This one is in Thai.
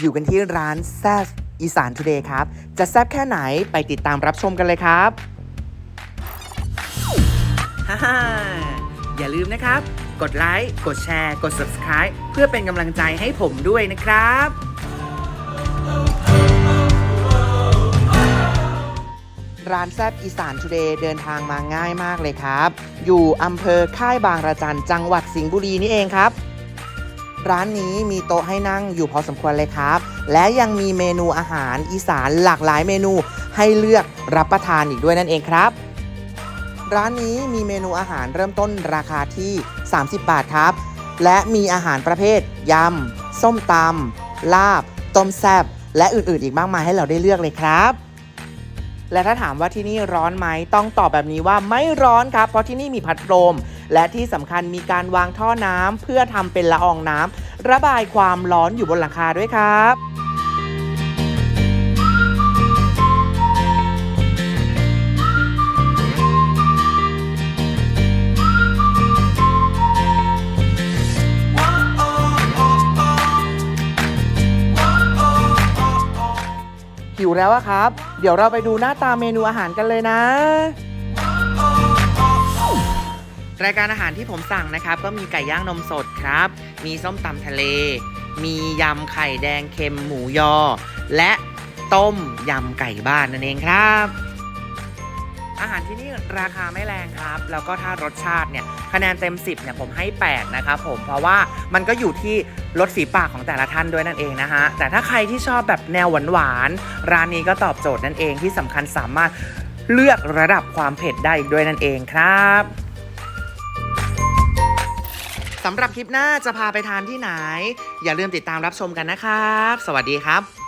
อยู่กันที่ร้านแซบอีสานทูเดย์ครับ จะแซบแค่ไหนไปติดตามรับชมกันเลยครับฮ่าฮ่าอย่าลืมนะครับ กดไลค์ กดแชร์ กด subscribe เพื่อเป็นกำลังใจให้ผมด้วยนะครับร้านแซบอีสานทูเดย์เดินทางมาง่ายมากเลยครับ อยู่อำเภอค่ายบางระจันจังหวัดสิงห์บุรีนี่เองครับ ร้านนี้มีโต๊ะให้นั่งอยู่พอสมควรเลยครับ และยังมีเมนูอาหารอีสานหลากหลายเมนูให้เลือกรับประทานอีกด้วยนั่นเองครับ ร้านนี้มีเมนูอาหารเริ่มต้นราคาที่ 30 บาทครับ และมีอาหารประเภทยำ ส้มตำลาบ ต้มแซบและอื่นๆ อีกมากมายให้เราได้เลือกเลยครับและถ้าถามว่าที่นี่ร้อนไหมต้องตอบแบบนี้ว่าไม่ร้อนครับ เพราะที่นี่มีพัดลม และที่สำคัญมีการวางท่อน้ำเพื่อทำเป็นละอองน้ำระบายความร้อนอยู่บนหลังคาด้วยครับหิวแล้วอะครับ เดี๋ยวเราไปดูหน้าตาเมนูอาหารกันเลยนะ รายการอาหารที่ผมสั่งนะครับ ก็มีไก่ย่างนมสดครับ มีส้มตำทะเล มียำไข่แดงเค็มหมูยอ และต้มยำไก่บ้านนั่นเองครับ อาหารที่นี่ราคาไม่แรงครับ แล้วก็ถ้ารสชาติเนี่ยคะแนนเต็ม 10เนี่ยผมให้ 8 นะครับผมเพราะว่ามันก็อยู่ที่รสฝีปากของแต่ละท่านด้วยนั่นเองนะฮะแต่ถ้าใครที่ชอบแบบแนวหวานๆร้านนี้ก็ตอบโจทย์นั่นเองที่สำคัญสามารถเลือกระดับความเผ็ดได้อีกด้วยนั่นเองครับ สำหรับคลิปหน้าจะพาไปทานที่ไหน อย่าลืมติดตามรับชมกันนะครับ สวัสดีครับ